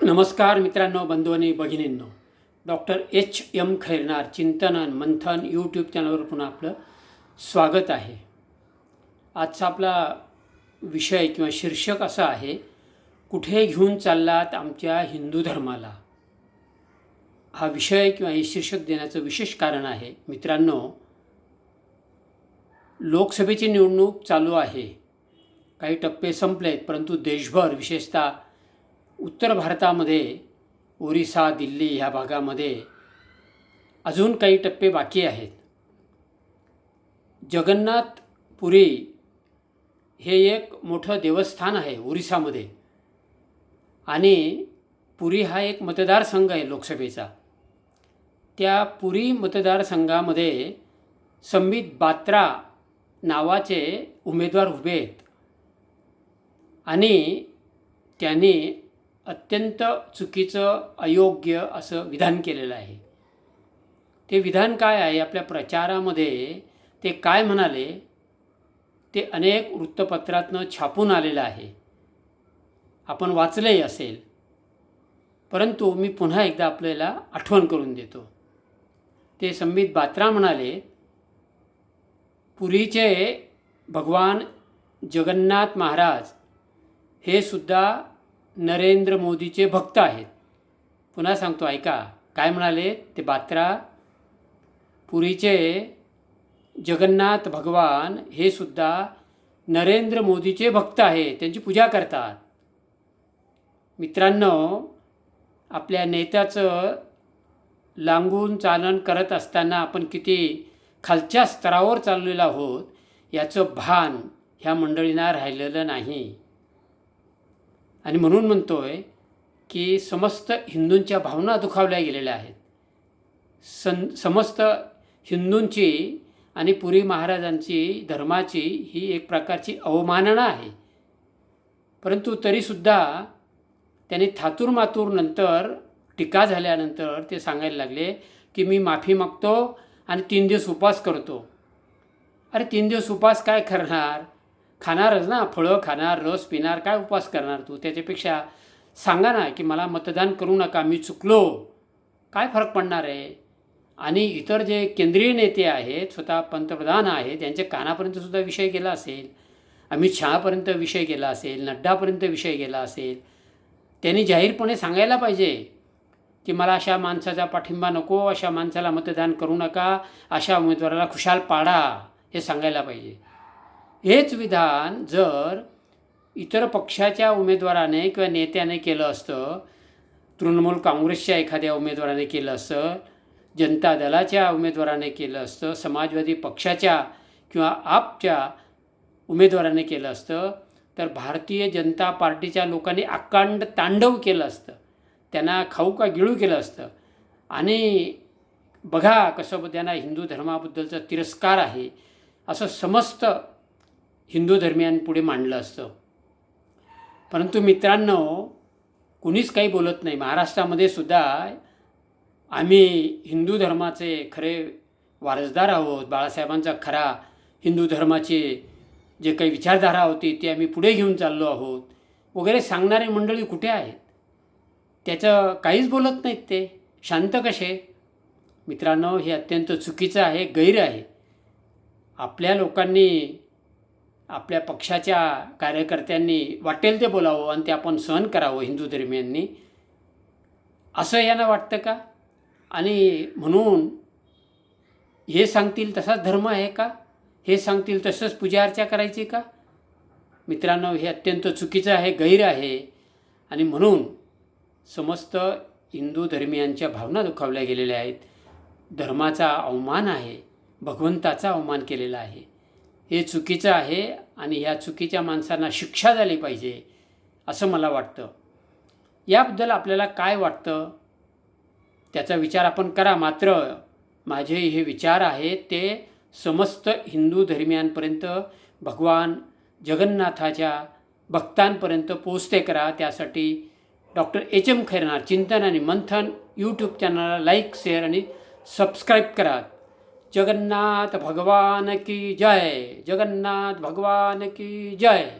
नमस्कार मित्रांनो बंधू आणि भगिनींनो. डॉक्टर एच एम खैरनार चिंतन आणि मंथन यूट्यूब चॅनलवर पुन्हा आपलं स्वागत आहे. आजचा आपला विषय किंवा शीर्षक असं आहे कुठे घेऊन चाललात आमच्या हिंदू धर्माला? हा विषय किंवा हे शीर्षक देण्याचं विशेष कारण आहे मित्रांनो लोकसभेची निवडणूक चालू आहे. काही टप्पे संपलेत परंतु देशभर विशेषतः उत्तर भारतामध्ये ओरिसा दिल्ली ह्या भागामध्ये अजून काही टप्पे बाकी आहेत. जगन्नाथपुरी हे एक मोठं देवस्थान आहे ओरिसामध्ये. आणि पुरी हा एक मतदारसंघ आहे लोकसभेचा. त्या पुरी मतदारसंघामध्ये संबित बात्रा नावाचे उमेदवार उभे आहेत. आणि त्यांनी अत्यंत चुकीचं अयोग्य असं विधान केलेलं आहे. ते विधान काय आहे? आपल्या प्रचारामध्ये ते काय म्हणाले? ते अनेक वृत्तपत्रातनं छापून आलेलं आहे. आपण वाचलंही असेल. परंतु मी पुन्हा एकदा आपल्याला आठवण करून देतो. ते संबित बात्रा म्हणाले पुरीचे भगवान जगन्नाथ महाराज हे सुद्धा नरेंद्र मोदीचे भक्त आहेत. पुन्हा सांगतो ऐका काय म्हणाले ते बात्रा? पुरीचे जगन्नाथ भगवान हे सुद्धा नरेंद्र मोदीचे भक्त आहेत त्यांची पूजा करतात. मित्रांनो आपल्या नेत्याचं लांगून चालन करत असताना आपण किती खालच्या स्तरावर चाललेलो आहोत याचं भान ह्या मंडळींना राहिलेलं नाही. आणि म्हणून म्हणतो आहे की समस्त हिंदूंच्या भावना दुखावल्या गेलेल्या आहेत. सं समस्त हिंदूंची आणि पुरी महाराजांची धर्माची ही एक प्रकारची अवमानना आहे. परंतु तरीसुद्धा त्यांनी थातूरमातूर नंतर टीका झाल्यानंतर ते सांगायला लागले की मी माफी मागतो आणि तीन दिवस उपास करतो. अरे तीन दिवस उपास काय करणार? खाणारच ना फळं खाणार रस पिणार काय उपवास करणार तू? त्याच्यापेक्षा सांगा ना की मला मतदान करू नका मी चुकलो. काय फरक पडणार आहे? आणि इतर जे केंद्रीय नेते आहेत स्वतः पंतप्रधान आहेत त्यांच्या कानापर्यंतसुद्धा विषय गेला असेल अमित शहापर्यंत विषय गेला असेल नड्डापर्यंत विषय गेला असेल त्यांनी जाहीरपणे सांगायला पाहिजे की मला अशा माणसाचा पाठिंबा नको अशा माणसाला मतदान करू नका अशा उमेदवाराला खुशाल पाडा हे सांगायला पाहिजे. हेच विधान जर इतर पक्षाच्या उमेदवाराने किंवा नेत्याने केलं असतं तृणमूल काँग्रेसच्या एखाद्या उमेदवाराने केलं असतं जनता दलाच्या उमेदवाराने केलं असतं समाजवादी पक्षाच्या किंवा आपच्या उमेदवाराने केलं असतं तर भारतीय जनता पार्टीच्या लोकांनी अकांड तांडव केलं असतं. त्यांना खाऊ का गिळू केलं असतं. आणि बघा कसं त्यांना हिंदू धर्माबद्दलचा तिरस्कार आहे. असं समस्त हिंदू धर्मियांपुढे मांडलं असतं. परंतु मित्रांनो कुणीच काही बोलत नाही. महाराष्ट्रामध्ये सुद्धा आम्ही हिंदू धर्माचे खरे वारसदार आहोत. बाळासाहेबांचा खरा हिंदू धर्माची जे काही विचारधारा होती ती आम्ही पुढे घेऊन चाललो आहोत. वगैरे सांगणारे मंडळी कुठे आहेत? त्याचं काहीच बोलत नाहीत ते. शांत कसे? मित्रांनो हे अत्यंत चुकीचं आहे गैर आहे. आपल्या लोकांनी आपल्या पक्षाच्या कार्यकर्त्यांनी वाटेल ते बोलावं आणि ते आपण सहन करावं हिंदू धर्मियांनी. असं यांना वाटतं का? आणि म्हणून हे सांगतील तसाच धर्म आहे का? हे सांगतील तसंच पूजा अर्चा करायची का? मित्रांनो हे अत्यंत चुकीचं आहे गैर आहे. आणि म्हणून समस्त हिंदू धर्मियांच्या भावना दुखावल्या गेलेल्या आहेत. धर्माचा अवमान आहे भगवंताचा अवमान केलेला आहे. हे चुकीचं आहे आणि ह्या चुकीच्या माणसांना शिक्षा झाली पाहिजे असं मला वाटतं. याबद्दल आपल्याला काय वाटतं? त्याचा विचार आपण करा. मात्र माझे हे विचार आहेत ते समस्त हिंदू धर्मियांपर्यंत भगवान जगन्नाथाच्या भक्तांपर्यंत पोचते करा. त्यासाठी डॉक्टर एच एम खैरनार चिंतन आणि मंथन यूट्यूब चॅनलला लाईक शेअर आणि सबस्क्राईब करा. जगन्नाथ भगवान की जय जगन्नाथ भगवान की जय।